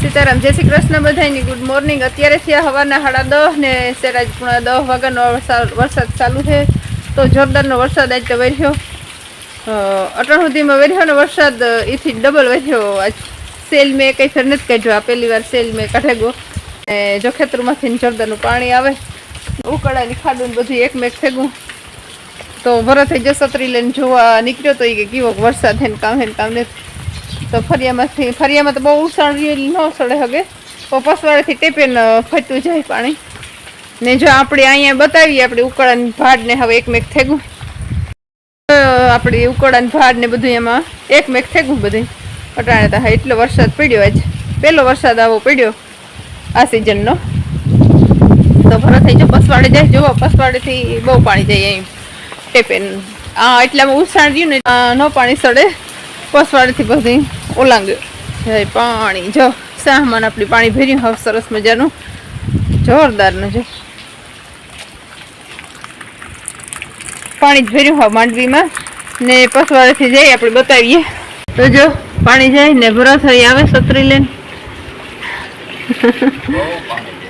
સીતારામ. જય શ્રી કૃષ્ણ બધાની good morning અત્યારે થયા હવાના સાડા દસ ને સેરાજ પૂણા દસ વાગ્યાનો વરસાદ ચાલુ છે. તો જોરદારનો વરસાદ આજ વર્યો અટણ સુધીમાં વર્યો ને વરસાદ એથી ડબલ વર્યો આજ સેલ મેં કંઈ ફેર નથી કાઢ્યો. આ પહેલી વાર સેલ મેં કાઢે ગયો ને જો ખેતરમાંથી ને જોરદારનું પાણી આવે. ઉકળાની ખાડું બધું એકમેક ફેગું તો ભરત થઈ જશે છત્રી લઈને જોવા નીકળ્યો તો એ કે કેવો વરસાદ હે ને કામ હે ને કામ નથી. તો ફરિયામાંથી, ફરિયામાં તો બહુ ઉસાણ ન સડે હગે. તો ટેપેન ફટતું જાય પાણી. ને જો આપણે અહીંયા બતાવીએ, આપણે ઉકળાની ભાડ ને હવે એકમેક થેગું. આપણે ઉકળાની ભાડ ને બધું એમાં એકમેક થેગું બધું. અટાણે તો હા, એટલો વરસાદ પડ્યો આજ. પહેલો વરસાદ આવો પડ્યો આ સિઝનનો. તો ભરો થઈ જો પસવાડે જાય, જોવો, પસવાડેથી બહુ પાણી જાય અહીં ટેપેન. આ એટલામાં ઉસાણ રહ્યું ને ન પાણી સડે, પસવાડેથી બધી. ઓલાંગ્યો જય પાણી. જો, સામાન આપણી પાણી ભર્યું. હવે સરસ મજાનું. જોરદારનું જો. પાણી જ ભર્યું હવે માંડવીમાં. ને પસવાડેથી જઈ આપણે બતાવીએ. તો જો, પાણી જાય ને ભરાથળી આવે સત્રી લઈને.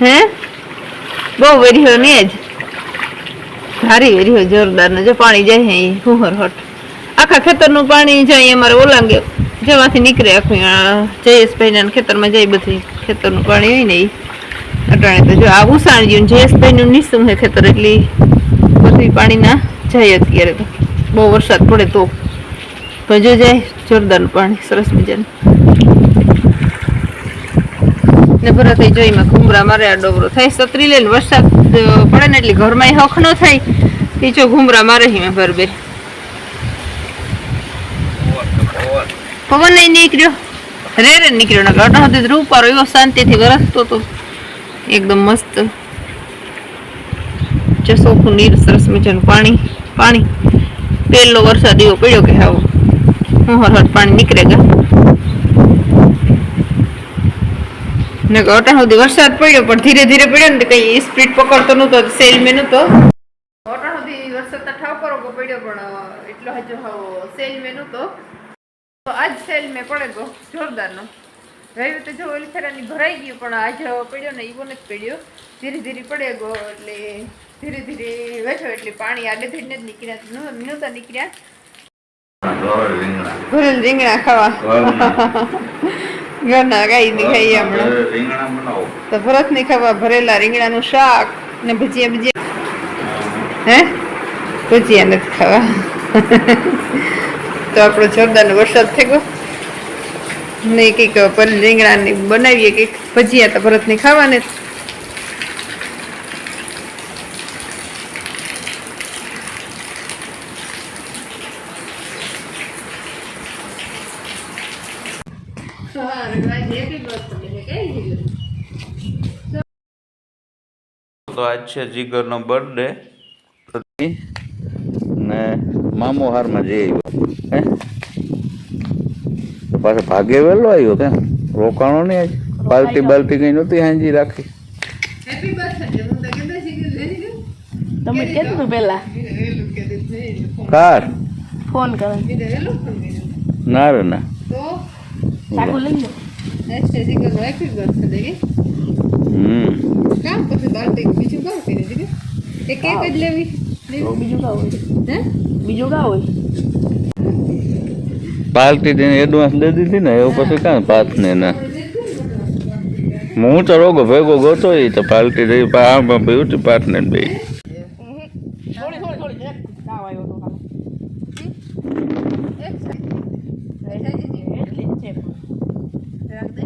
હે? બહુ વેર્યો ને જ. ભારી વેર્યો, જોરદાર ને જો. પાણી જાય હું અહીં હટ આખા ખેતરનું પાણી જાય અમારે ઓલાંગે જેમાંથી નીકળે આખું જયેશભાઈના ખેતરમાં જાય બધી, ખેતરનું પાણી હોય ને એ અટાણે તો જો આ ઉસાણ ગયું જયેશભાઈનું નિસું છે ખેતર, એટલે બધી પાણીના જાય અત્યારે તો. બહુ વરસાદ પડે તો. ભજો જાય જોરદારનું પાણી, સરસ મજાનું. ને ભરા થઈ જોઈમાં ઘૂમરા મારે આ ડોબરો થાય સત્રી લઈને વરસાદ પડે ને એટલે ઘરમાં હખ ન થાય. એ જો ઘૂમરા મારે હિમે ભરબેર પવન નહીં નીકળ્યો. રે રે નીકળ્યો ને અટા સુધી રૂપારો એવો શાંતિથી વરસતો તો એકદમ મસ્ત. ચોખ્ખું નીર સરસ મજાનું પાણી પાણી. પહેલો વરસાદ એવો પડ્યો કે આવો. હું હર હર પાણી નીકળે ગા. ને અટા સુધી વરસાદ પડ્યો, પણ ધીરે ધીરે પડ્યો ને કઈ સ્પીડ પકડતો નતો સેલ મેં નતો અટા સુધી વરસાદ ઠાવ કરો પડ્યો, પણ એટલો હજુ સેલ મેં નતો તો આજ સેલ મેં પડે ગયો જોરદારનો. રહ્યું તો જો ઓલી ફેરાની ભરાઈ ગયું પણ આજે પડ્યો ને એવો નથી પડ્યો. ધીરે ધીરે પડે ગયો એટલે ધીરે ધીરે વેચો એટલે પાણી આડે ધીરે જ નીકળ્યા નહોતા નીકળ્યા. ભરેલ રીંગણા. ખાવા. ઘરના ગાઈ ની ખાઈ હમણાં તો ભરતની ખાવા ભરેલા રીંગણાનું શાક ને ભજીયા ભજીયા હે? ભજીયા નથી ખાવા. તો આપણો જોરદાર વરસાદ થઈ ગયો ને કંઈક રીંગણાની બનાવીએ, કંઈક ભજીયા તો ભરતની ખાવાને તો આજ છે જીગરનો બર્થડે ને મામો હારમાં જઈ આવ્યો હે તો પાછો ભાગે વહેલો આવ્યો કે રોકાણો નહીં આજ? પાલટી બાલટી કઈ નહોતી હાંજી રાખી? હેપી બર્થડે હું તો કહેતા શીખી લેજો તમે કેટલું પેલા. કાર? ફોન કરો. વેલું ફોન કર્યો. ના રે ના. તો? ચાકુ લઈ લો. નેક્સ્ટ જીગર નો હેપી બર્થડે કે હમ. કામ પછી બાલટી બીજું કામ કરી દીધું કે કેક જ લેવી. તો બીજું કા હોય હે બીજું કા હોય પાલટી તેને એડવાન્સ દે દીધી ને એવું પછી કાં પાથ ને ના. હું તો રોગો ભેગો ગોતો ઈ તો પાલટી દઈ આમ પીવું પાથ ને બે. થોડી થોડી થોડી એક કાવ આવ્યો તો ખાલી એક સાઈડ એટલી જ છે રાખ દે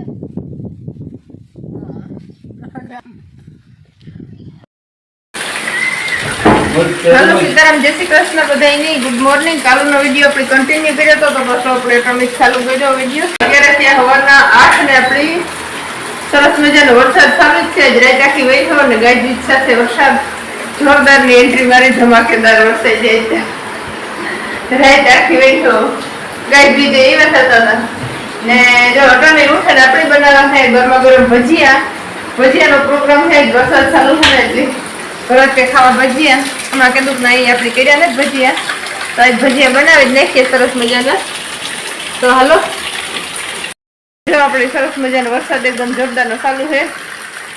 હાલો સીતારામ જય શ્રી કૃષ્ણ બધાયની ગુડ મોર્નિંગ કાલનો વીડિયો આપણે કન્ટિન્યુ કર્યો હતો તો બસ આપણે ટોમિક ચાલુ કર્યો વીડિયો અત્યારે ત્યાં હવાના આઠ ને આપણી સરસ મજાનો વરસાદ ચાલુ જ છે. જ રાત આખી વહી થયો ને ગાજવીજ સાથે વરસાદ. જોરદારની એન્ટ્રી મારી ધમાકેદાર વરસાઈ જાય છે. રાત આખી વહી થયો ગાજવીજ એવા થતા હતા. ને જો અટાણે ઉઠે ને આપણે બનાવવા થાય ગરમા ગરમ ભજીયા. ભજીયાનો પ્રોગ્રામ થાય વરસાદ ચાલુ થાય એટલે. કે ખાવા ભજીયા. હમણાં કીધું ના, એ આપણે કર્યા ને ભજીયા. તો આજ ભજીયા બનાવી જ નાખીએ સરસ મજાના. તો હાલો. જો આપણે સરસ મજાનો વરસાદ એકદમ જોરદારનો ચાલુ છે.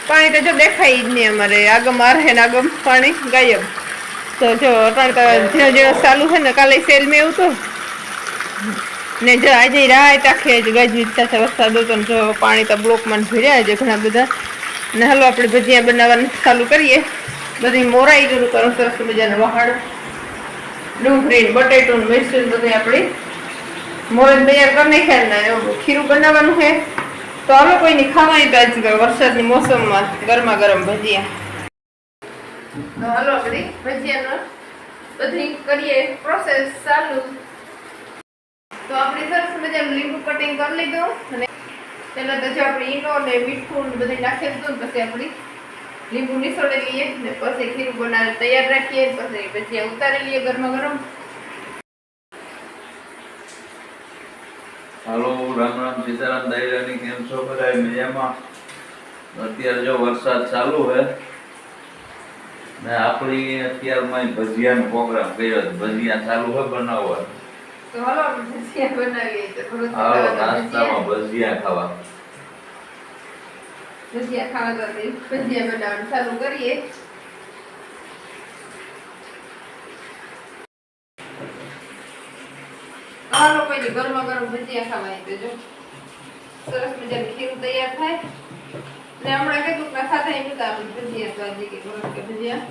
પાણી તો જો દેખાય જ નહીં અમારે. આગમ આરહે ને આગમ પાણી, ગાયબ. તો જો અટાણ તો ચાલુ છે ને, કાલે સેલમાં એવું તો ને જો આજે રાત આખી આજે ગાજવીજ સાથે વરસાદ હતો ને, જો પાણી તો બ્લોકમાં ને ભીડ્યા છે ઘણા બધા. ને હાલો આપણે ભજીયા બનાવવાનું ચાલુ કરીએ. બધી મોરાઈ ગયું કરું સરસ મજાને વહાણ ડુંગળી બટેટું ને બધું આપણે મોરજ તૈયાર કરી નાખ્યા ને ખીરું બનાવવાનું છે. તો હાલો કોઈની ખાવાની તો કરો વરસાદની મોસમમાં ગરમા ગરમ ભજીયા. તો હાલો આપણે ભજીયાનો બધી કરીએ પ્રોસેસ ચાલુ. તો આપણે સરસ મજાનું લીંબુ કટિંગ કરી લીધું અને પહેલાં તો જે આપણે ઈનો ને મીઠું બધું નાખી દીધું પછી આપણે લીંબુ નીસોડી લઈએ ને પછી ખીરું બનાવી તૈયાર રાખીએ પછી પછી ઉતારી લઈએ ગરમા ગરમ. હાલો રામ રામ સીતારામ દાયરાની કેમ છો બધા મજામાં? અત્યારે જો વરસાદ ચાલુ છે ને આપણી અત્યારમાં ભજીયાનો પ્રોગ્રામ કર્યો છે. ભજીયા ચાલુ હોય બનાવવા? તો હાલો ભજીયા બનાવીએ તો થોડું હાલો નાસ્તામાં ભજીયા ખાવા. ભજીયા ખાવા તો ભજીયા બનાવવાનું. ચાલુ કરીએ. હાલો કોઈની ગરમા ગરમ ભજીયા ખાવા દેજો સરસ મજાનું ખીરું તૈયાર થાય. ને હમણાં કીધું કે ખાતા એમ નતા ભજીયા સ્વાદી કે ગરમ કે ભજીયા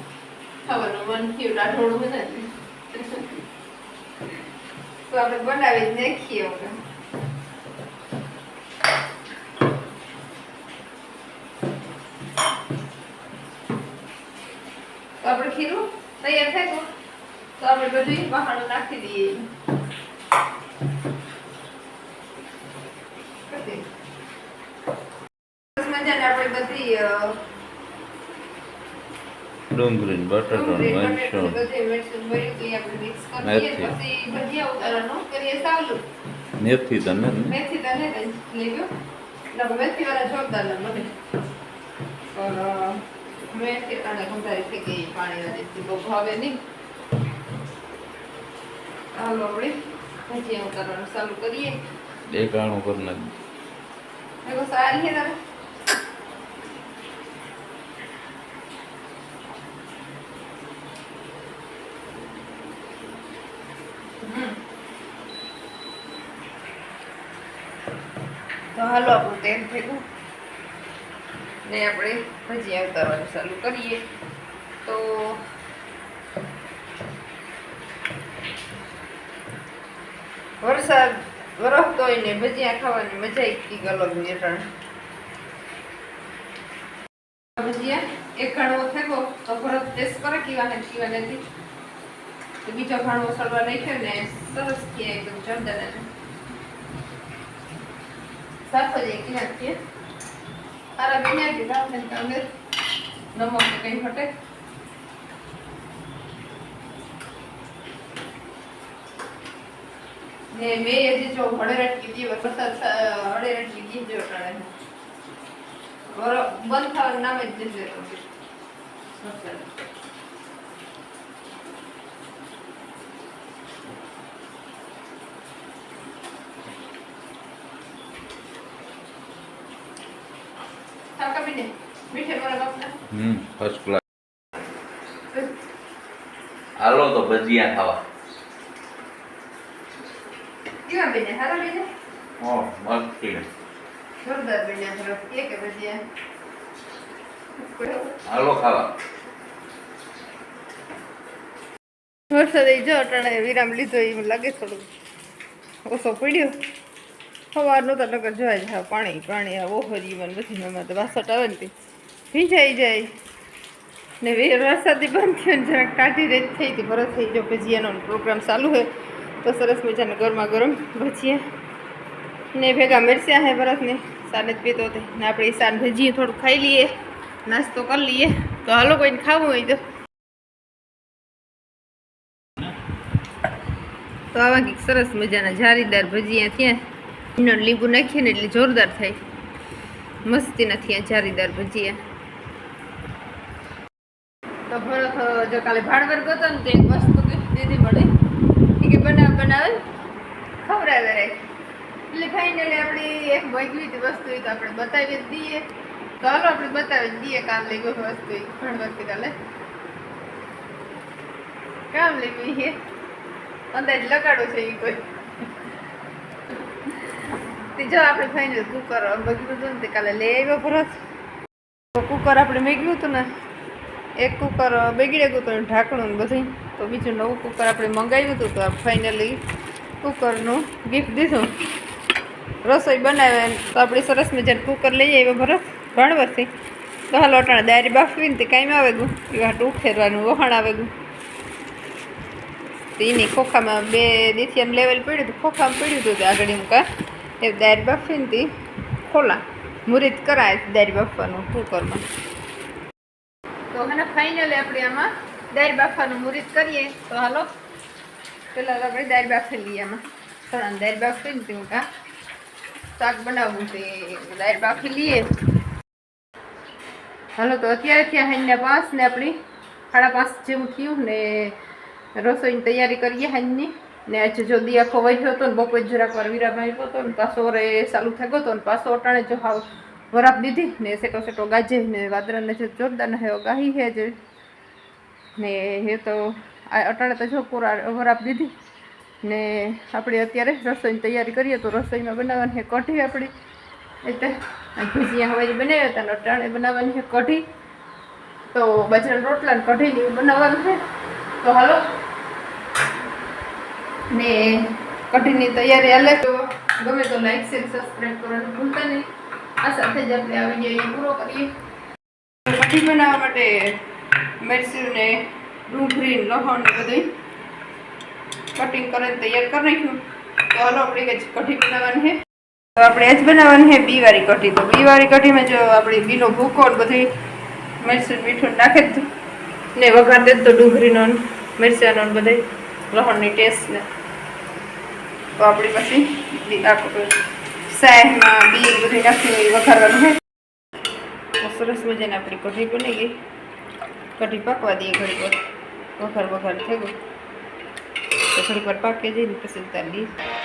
ખાવાનું મન થયું ડાઢોળું બને તો આપણે બનાવી જ નાખીએ ખીરું તૈયાર થાય તો. તો આપણે બધું વહાણું નાખી દઈએ. મજાને આપણે બધી ડુંગળી બટાટો મરચું. મેથી. ભજીયા ઉતારવાનું કરીએ સાવલું મેથી તો લેજો મેથી તો લઈ લઈ ગયો મેથી વાળા જોરદાર ના અ, મેથી તને ગંધારી થઈ ગઈ પાણી વાળી બહુ ભાવે નહીં હાલો આપણે ભજીયા ઉતારવાનું ચાલુ કરીએ દેખાણું કરી નાખી કહું સારી છે તારે હમ. તો હાલો આપણું તેલ ભેગું ને આપણે ભજીયા ઉતારવાનું ચાલુ કરીએ. તો વરસાદ વરસતો હોય ને ભજીયા ખાવાની મજા એક અલગ નિરણ ભજીયા એક ઘણવો થયો તો ભરત ટેસ્ટ કરે કેવા ને કેવા નથી? બીજો ઘણવો સળવા નાખ્યો ને સરસ કે એકદમ જોરદાર અને સાફ જ એક નાખીએ તારા બેન દીધા ને તમે નમક કઈ હટે ને મેં હજી જો હળેરટ કીધી વરસાદ હળેરાટ કીધી જો ટાળે બંધ થવાનું નામ જ નથી લેતો વરસાદ. સાવ કાપી દે. મીઠે મોરા બાપના. હમ ફર્સ્ટ ક્લાસ હાલો તો ભજીયા ખાવા કેવા બેને? હારા બેને? ઓ મસ્ત. જોરદાર બેને થોડો. કે કે ભજીયા? હાલો ખાવા વરસાદ જો અટાણે વિરામ લીધો એમ લાગે થોડું ઓછો પડ્યો સવારનું તો નગર જોવા જ પાણી પાણી આવો ઓહરી મને બધી એમાં તો વાસટ આવે ને ભીંજાઈ જાય ને વરસાદી બંધ થયો ને જરાક કાઢી રેત થઈ હતી ભરત થઈ ગયો. ભજીયાનો પ્રોગ્રામ ચાલુ હોય તો સરસ મજાના ગરમા ગરમ ભજીયા. ને ભેગા મિરસ્યા હે ભરતને. સાને જ પીતો હતી. ને આપણે સાન ભજીએ થોડું ખાઈ લઈએ. નાસ્તો કરી લઈએ. તો હાલો કોઈને ખાવું હોય તો. તો આવા કંઈક સરસ મજાના જારીદાર ભજીયા થયા. એમનો લીંબુ નાખીએ ને એટલે જોરદાર થાય. મસ્તી નથી આ જારીદાર ભજીયા. તો ભરત જો કાલે ભાડવર ગયો ને તો એક વસ્તુ દીધી મળે કે બનાવ, બનાવે. ખવડાવે રે. એટલે ફાઇનલી આપણી એક ભોગવી હતી વસ્તુ તો આપણે બતાવી જ દઈએ. તો હાલો આપણે બતાવી જ દઈએ કામ લઈ ગયો વસ્તુ ઘણી કાલે. કામ લઈ ગઈ છે અંદાજ લગાડો છે એ કોઈ. તે જો આપણે ફાઇનલ કુકર બગડ્યું હતું ને કાલે લઈ આવ્યો પરત તો કુકર આપણે મેગ્યું હતું ને એક કુકર બગડી ગયું ઢાંકણું બધું તો બીજું નવું કુકર આપણે મંગાવ્યું હતું તો ફાઇનલી કુકરનું ગિફ્ટ દીધું. રસોઈ બનાવે તો આપણે સરસ મજાનું કુકર લઈ આવ્યો ભરત ભણવરથી. તો હાલ અટાણે દારી બાફવીને તે કાંઈ આવે ગયું. એવા ટૂંક ફેરવાનું વહાણ આવે ગયું. તો એની ખોખામાં બે દીથી એમ લેવલ પડ્યું હતું, ખોખામાં પડ્યું હતું તે આગળ એમ કા. એ દારી બાફીને તે ખોલા. મુરીત કરાય દારી બાફવાનું કુકરમાં. તો હે ફાઇનલી આપણે આમાં દારી બાફાનું મુરીત કરીએ. તો હાલો. તો આપણે દારી બાફી લઈએ આમાં. થોડા દારી બાફી ને હું કા શાક બનાવવું તે દાળ બાફી લઈએ. હાલો, તો અત્યારે થયા હાંજના પાંચ ને આપણી સાડા પાંચ જેવું થયું ને રસોઈની તૈયારી કરીએ હાઈની ને આજે જો દિયા ખોવાઈ ગયો હતો ને બપોર જરાક વાર વિરામ આવ્યો હતો ને પાછો રે ચાલુ થઈ ગયો હતો ને પાછો અટાણે જો હાવ વરાપ દીધી ને સેટો સેટો ગાજે ને વાદરાને જે જોરદાર હે ગાહી હે જે. ને એ તો આ અટાણે તો જો પૂરા વરાપ દીધી. ને આપણે અત્યારે રસોઈની તૈયારી કરીએ તો રસોઈમાં બનાવવાની છે કઢી આપણી. એટલે ભજીયા હવાઈ બનાવ્યા હતા અટાણે બનાવવાની છે કઢી. તો બાજરાના રોટલા ને કઢી ને બનાવવાનું છે તો હાલો. ને કઢીની તૈયારી હાલે તો ગમે તો લાઈક શેર કરવાનું ભૂલતા આ સાથે જ આપણે આ વીડિયો પૂરો કરીએ. કઢી બનાવવા માટે મિરચી ને ડુંગળી લહણ ને બધું કટિંગ કરીને તૈયાર કરી નાખ્યું. તો હાલો આપણે કઢી બનાવવાની છે. તો આપણે જ બનાવવાની છે બી વાળી કઢી. તો બી વાળી કઢીમાં જો આપણે બીનો ભૂકો ને બધી મરચું મીઠું નાખે જ ને વઘાર દે તો ડુંગળીનો મિરચાનો બધે લસણની ટેસ્ટ ને. તો આપણી પછી આ સાહેબમાં બી બધું નાખી વઘારવાનું છે સરસ મજાની આપણી કઢી બની ગઈ કઢી પાકવા દઈએ ઘડી વાર વઘાર વઘાર થઈ ગયું તો થોડીક વાર પાકે જઈને પછી ઉતારી દઈએ